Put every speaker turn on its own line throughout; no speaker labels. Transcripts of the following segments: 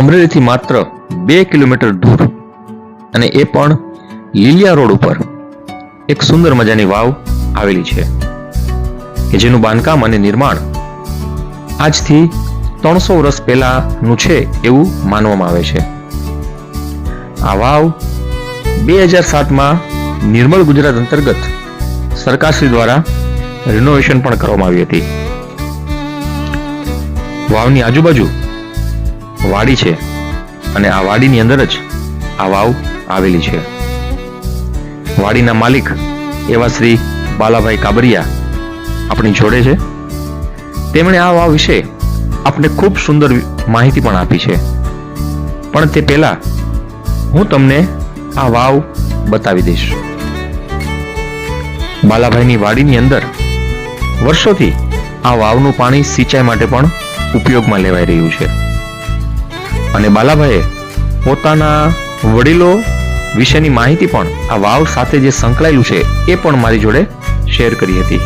અમરેલીથી માત્ર બે કિલોમીટર દૂર અને એ પણ લીલિયા રોડ ઉપર એક સુંદર મજાની વાવ આવેલી છે, કે જેનું બાંધકામ અને નિર્માણ આજથી ત્રણસો વર્ષ પહેલાનું છે એવું માનવામાં આવે છે. આ વાવ બે હજાર સાતમાં નિર્મળ ગુજરાત અંતર્ગત સરકારશ્રી દ્વારા રિનોવેશન પણ કરવામાં આવી હતી. વાવની આજુબાજુ વાડી છે અને આ વાડીની અંદર જ આ વાવ આવેલી છે. વાડીના માલિક એવા શ્રી બાલાભાઈ કાબરિયા આપણી જોડે છે. તેમણે આ વાવ વિશે આપને ખૂબ સુંદર માહિતી પણ આપી છે. પણ તે પહેલા હું તમને આ વાવ બતાવી દઈશ. બાલાભાઈની વાડીની અંદર વર્ષોથી આ વાવનું પાણી સિંચાઈ માટે પણ ઉપયોગમાં લેવાઈ રહ્યું છે. અને બાલાભાઈએ પોતાના વડીલો વિશેની માહિતી પણ આ વાવ સાથે જે સંકળાયેલું છે, એ પણ મારી જોડે શેર કરી હતી.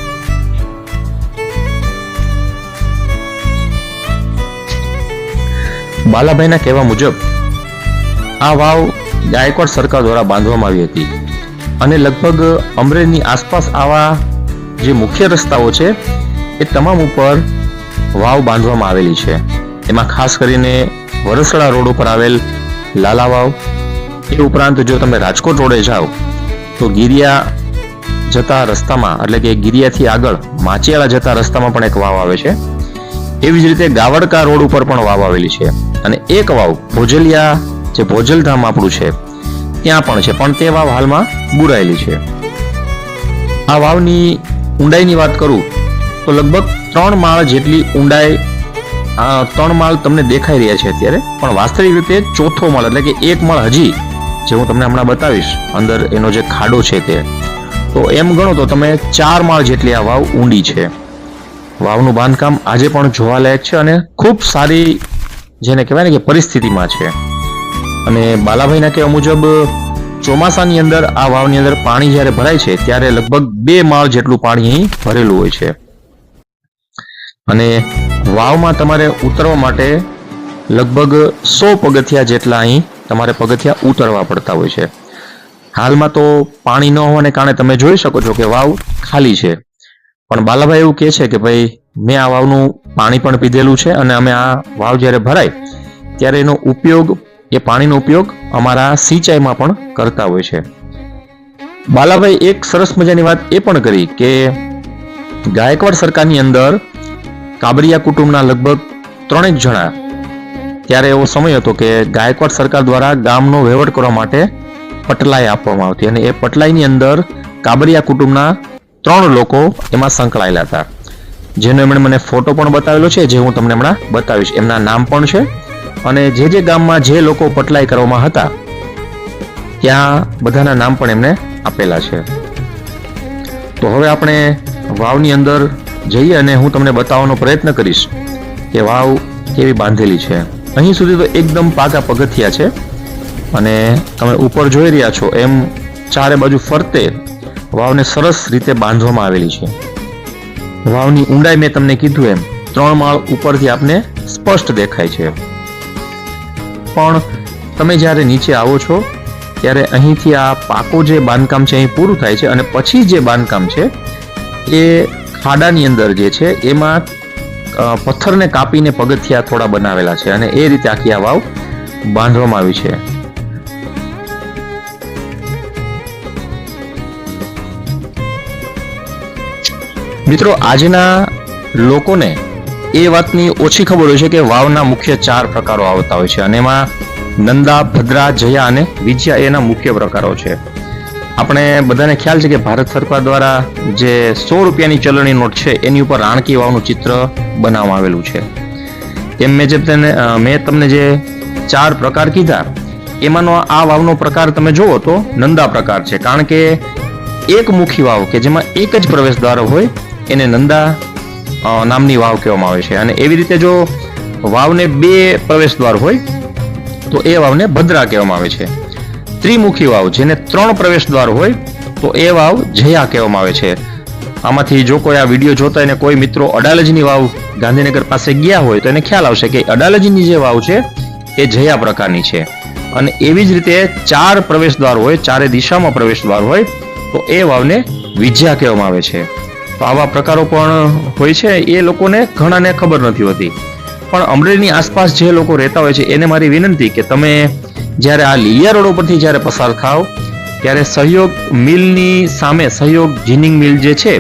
બાલાભાઈના કહેવા મુજબ, આ વાવ ગાયકવાડ સરકાર દ્વારા બાંધવામાં આવી હતી અને લગભગ અમરેલીની આસપાસ આવા જે મુખ્ય રસ્તાઓ છે, એ તમામ ઉપર વાવ બાંધવામાં આવેલી છે. એમાં ખાસ કરીને વરસડા રોડ ઉપર આવેલ લાલા વાવ એ ઉપરાંત જો તમે રાજકોટ રોડે જાઓ, તો ગિરિયા જતા રસ્તામાં, એટલે કે ગિરિયાથી આગળ માચિયાળા જતા રસ્તામાં પણ એક વાવ આવે છે. એવી જ રીતે ગાવડકા રોડ ઉપર પણ વાવ આવેલી છે. અને એક વાવ, ભોજલિયા, જે ભોજલધામ આપણું છે, ત્યાં પણ છે. પણ તે વાવ હાલમાં બુરાયેલી છે. આ વાવની ઊંડાઈની વાત કરું, તો લગભગ ત્રણ માળ જેટલી ઊંડાઈ ત્રણ માળ તમને દેખાઈ રહ્યા છે અત્યારે. પણ વાસ્તવિક રીતે ચોથો માળ, એટલે કે એક માળ હજી, જે હું તમને હમણાં બતાવીશ, અંદર એનો જે ખાડો છે તે. તો એમ ગણો તો તમે ચાર માળ જેટલી આ વાવ ઊંડી છે. વાવનું બાંધકામ આજે પણ જોવાલાયક છે અને ખૂબ સારી, જેને કહેવાય ને કે પરિસ્થિતિમાં છે. અને બાલાભાઈના કહેવા મુજબ, ચોમાસાની અંદર આ વાવની અંદર પાણી જ્યારે ભરાય છે, ત્યારે લગભગ બે માળ જેટલું પાણી અહીં ભરેલું હોય છે. અને વાવમાં તમારે ઉતરવા માટે લગભગ સો પગથિયા જેટલા અહીં તમારે પગથિયા ઉતરવા પડતા હોય છે. હાલમાં તો પાણી ન હોવાને કારણે તમે જોઈ શકો છો કે વાવ ખાલી છે. પણ બાલાભાઈ એવું કહે છે કે ભાઈ, મેં આ વાવનું પાણી પણ પીધેલું છે અને અમે આ વાવ જ્યારે ભરાય, ત્યારે એનો ઉપયોગ, એ પાણીનો ઉપયોગ અમારા સિંચાઈમાં પણ કરતા હોય છે. બાલાભાઈ એક સરસ મજાની વાત એ પણ કરી કે ગાયકવાડ સરકારની અંદર કાબરિયા કુટુંબના લગભગ ત્રણેક જણા. ત્યારે એવો સમય હતો કે ગાયકવાડ સરકાર દ્વારા ગામનો વહીવટ કરવા માટે પટલાઈ આપવામાં આવતી અને એ પટલાઈની અંદર કાબરિયા કુટુંબના ત્રણ લોકો એમાં સંકળાયેલા હતા. જેનો એમણે મને ફોટો પણ બતાવેલો છે, જે હું તમને હમણાં બતાવીશ. એમના નામ પણ છે અને જે જે ગામમાં જે લોકો પટલાઈ કરવામાં હતા, ત્યાં બધાના નામ પણ એમને આપેલા છે. તો હવે આપણે વાવની અંદર જઈએ અને હું તમને બતાવવાનો પ્રયત્ન કરીશ કે વાવ કેવી બાંધેલી છે. અહીં સુધી તો એકદમ પાકા પગથિયા છે અને તમે ઉપર જોઈ રહ્યા છો એમ ચારે બાજુ ફરતે વાવને સરસ રીતે બાંધવામાં આવેલી છે. વાવની ઊંડાઈ મેં તમને કીધું એમ, ત્રણ માળ ઉપરથી આપને સ્પષ્ટ દેખાય છે. પણ તમે જ્યારે નીચે આવો છો, ત્યારે અહીંથી આ પાકો જે બાંધકામ છે, અહીં પૂરું થાય છે અને પછી જે બાંધકામ છે, એ ખાડાની અંદર જે છે, એમાં પથ્થરને કાપીને પગથિયા થોડા બનાવેલા છે અને એ રીતે આખી આ વાવ બાંધવામાં આવી છે. મિત્રો, આજના લોકોને એ વાતની ઓછી ખબર હોય છે કે વાવના મુખ્ય ચાર પ્રકારો આવતા હોય છે અને એમાં નંદા, ભદ્રા, જયા અને વિજયા એના મુખ્ય પ્રકારો છે. આપણે બધાને ખ્યાલ છે કે ભારત સરકાર દ્વારા જે સો રૂપિયાની ચલણી નોટ છે, એની ઉપર રાણકી વાવનું ચિત્ર બનાવવામાં આવેલું છે. એમ મેં જે તેને મેં તમને જે ચાર પ્રકાર કીધા, એમાંનો આ વાવનો પ્રકાર તમે જુઓ તો નંદા પ્રકાર છે. કારણ કે એક મુખી વાવ કે જેમાં એક જ પ્રવેશ દ્વાર હોય, એને નંદા નામની વાવ કહેવામાં આવે છે. અને એવી રીતે જો વાવને બે પ્રવેશ દ્વાર હોય, તો એ વાવને ભદ્રા કહેવામાં આવે છે. ત્રિમુખી વાવ, જેને ત્રણ પ્રવેશ દ્વાર હોય, તો એ વાવ જયા કહેવામાં આવે છે. આમાંથી જો કોઈ આ વીડિયો જોતા એને કોઈ મિત્રો અડાલજની વાવ ગાંધીનગર પાસે ગયા હોય, તો એને ખ્યાલ આવશે કે અડાલજની જે વાવ છે, એ જયા પ્રકારની છે. અને એવી જ રીતે ચાર પ્રવેશ દ્વાર હોય, ચારે દિશામાં પ્રવેશ દ્વાર હોય, તો એ વાવને વિજ્યા કહેવામાં આવે છે. તો આવા પ્રકારો પણ હોય છે. એ લોકોને ઘણાને ખબર નથી હોતી. પણ અમરેલીની આસપાસ જે લોકો રહેતા હોય છે, એને મારી વિનંતી કે તમે જ્યારે આ લીલિયા રોડ ઉપરથી જ્યારે પસાર થાવ, ત્યારે સહયોગ મિલની સામે, સહયોગ જીનિંગ મિલ જે છે,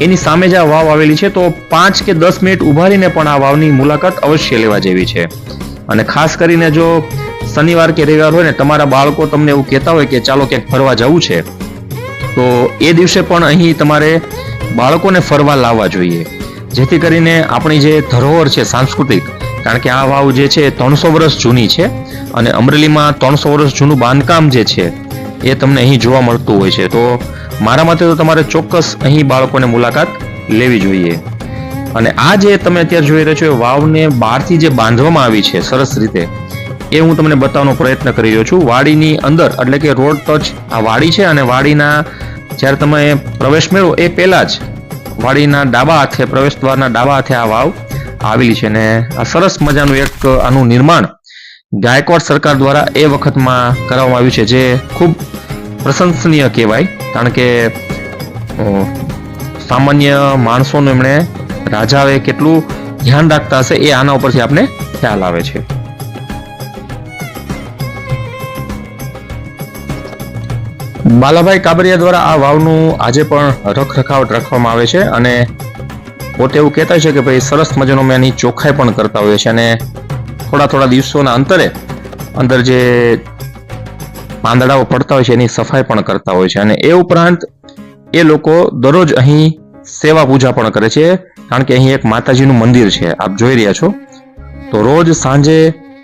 એની સામે જ આ વાવ આવેલી છે. તો પાંચ કે દસ મિનિટ રહીને પણ આ વાવની મુલાકાત અવશ્ય લેવા જેવી છે. અને ખાસ કરીને જો શનિવાર કે રવિવાર હોય ને, તમારા બાળકો તમને એવું કહેતા હોય કે ચાલો ક્યાંક ફરવા જવું છે, તો એ દિવસે પણ અહીં તમારે બાળકોને ફરવા લાવવા જોઈએ. જેથી કરીને આપણી જે ધરોહર છે સાંસ્કૃતિક, કારણ કે આ વાવ જે છે ત્રણસો વર્ષ જૂની છે અને અમરેલીમાં ત્રણસો વર્ષ જૂનું બાંધકામ જે છે એ તમને અહીં જોવા મળતું હોય છે. તો મારા મતે તો તમારે ચોક્કસ અહીં બાળકોને મુલાકાત લેવી જોઈએ. અને આ જે તમે અત્યારે જોઈ રહ્યા છો એ વાવને બહારથી જે બાંધવામાં આવી છે સરસ રીતે, એ હું તમને બતાવવાનો પ્રયત્ન કરી રહ્યો છું. વાડીની અંદર, એટલે કે રોડ ટચ આ વાડી છે અને વાડીના જ્યારે તમે પ્રવેશ મેળવો એ પહેલા જ વાડીના ડાબા હાથે, પ્રવેશ દ્વારના ડાબા હાથે આ વાવ આવેલી છે અને આ સરસ મજાનું એક આનું નિર્માણ ગાયકવાડ સરકાર દ્વારા એ વખતમાં કરવામાં આવ્યું છે, જે ખૂબ પ્રશંસનીય કહેવાય. કારણ કે સામાન્ય માણસોનું એમણે રાજાએ કેટલું ધ્યાન રાખતા હશે એ આના ઉપરથી આપણે ખ્યાલ આવે છે. બાલાભાઈ કાબરિયા દ્વારા આ વાવનું આજે પણ રખરખાવટ રાખવામાં આવે છે અને પોતે એવું કહેતા છે કે ભાઈ સરસ મજાનો મેં એની ચોખ્ખાઈ પણ કરતા હોઈએ છે અને થોડા થોડા દિવસોના અંતરે અંદર જે પાંદડાઓ પડતા હોય છે એની સફાઈ પણ કરતા હોય છે અને એ ઉપરાંત એ લોકો દરરોજ અહીં સેવા પૂજા પણ કરે છે. કારણ કે અહીં એક માતાજીનું મંદિર છે. આપ જોઈ રહ્યા છો. તો રોજ સાંજે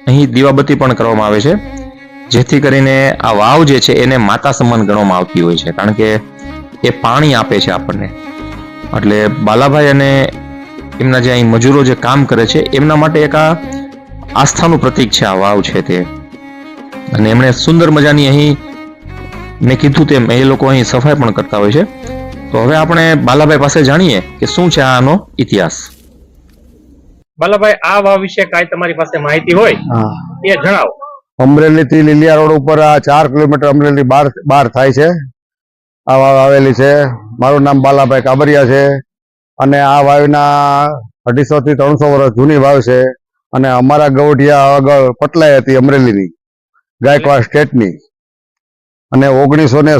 અહીં દીવાબત્તી પણ કરવામાં આવે છે. જેથી કરીને આ વાવ જે છે એને માતા સમાન ગણવામાં આવતી હોય છે. કારણ કે એ પાણી આપે છે આપણને. એટલે બાલાભાઈ અને એમના જે અહીં મજૂરો જે કામ કરે છે એમના માટે એક આ આસ્થાનું પ્રતીક છે આ વાવ છે તે. અને એમણે સુંદર મજાની અહીં મેં કીધું તેમ એ લોકો અહીં સફાઈ પણ કરતા હોય છે. તો હવે આપણે બાલાભાઈ પાસે જાણીએ કે શું છે આનો ઇતિહાસ.
બાલાભાઈ આ વાવ વિશે કાંઈ તમારી પાસે માહિતી હોય એ જણાવો.
અમરેલી થી લીલિયા રોડ ઉપર આ ચાર કિલોમીટર અમરેલી બહાર બહાર થાય છે. આ વાવ આવેલી છે. મારું નામ બાલાભાઈ કાબરિયા છે. અને આ વાવના અઢીસો થી ત્રણસો વર્ષ જૂની વાવ છે. અને અમારા ગૌઢિયા આગળ પટલાઈ હતી અમરેલીની, ગાયકવાડ સ્ટેટની. અને ઓગણીસો ને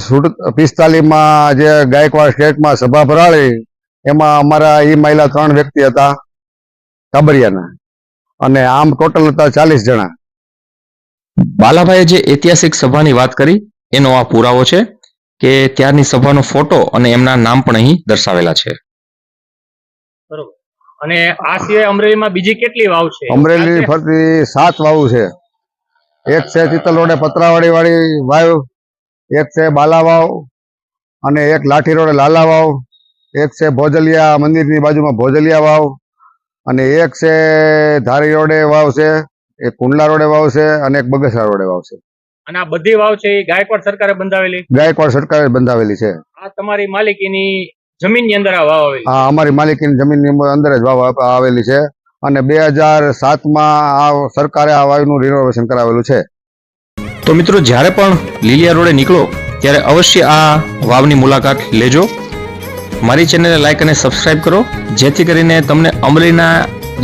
પિસ્તાલીસમાં જે ગાયકવાડ સ્ટેટમાં સભા ભરાળી, એમાં અમારા એ માયલા ત્રણ વ્યક્તિ હતા, કાબરિયાના. અને આમ ટોટલ હતા ચાલીસ જણા.
બાલાભાઈએ જે ઐતિહાસિક સભાની વાત કરી એનો આ પુરાવો છે કે ત્યારની સભાનો ફોટો અને એમના નામ પણ અહીં દર્શાવેલા છે.
બરોબર. અને આ સિવાય અમરેલીમાં બીજી કેટલી વાવ છે?
અમરેલી ફરતી સાત વાવ છે. એક છે ચિત્તલ રોડે પતરાવાડી વાળી વાવ એક છે બાલા વાવ અને એક લાઠી રોડે લાલા વાવ એક છે ભોજલિયા મંદિરની બાજુમાં ભોજલિયા વાવ અને એક છે ધારી રોડે વાવ છે. એક કુંડલા રોડે વાવ છે અને એક બગસરા રોડે વાવ છે.
અને આ બધી વાવ છે એ ગાયકવાડ સરકારે બંધાવેલી?
ગાયકવાડ સરકારે બંધાવેલી છે.
આ તમારી માલિકીની જમીનની અંદર આ વાવ આવેલી?
આ અમારી માલિકીની જમીનની અંદર જ વાવ આવેલી છે અને બે હજાર સાતમાં આ સરકારે આ વાવનું રિનોવેશન કરાવેલું છે.
તો મિત્રો જ્યારે પણ લીલિયા રોડે નીકળો ત્યારે અવશ્ય આ વાવની મુલાકાત લેજો. મારી ચેનલને લાઇક અને સબસ્ક્રાઇબ કરો જેથી કરીને તમને અમરેલીના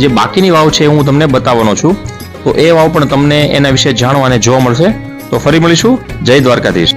જે બાકીની વાવ છે હું તમને બતાવવાનો છું. તો એ વાવ પણ તમને એના વિશે જાણવા અને જોવા મળશે. તો ફરી મળીશું. જય દ્વારકાધીશ.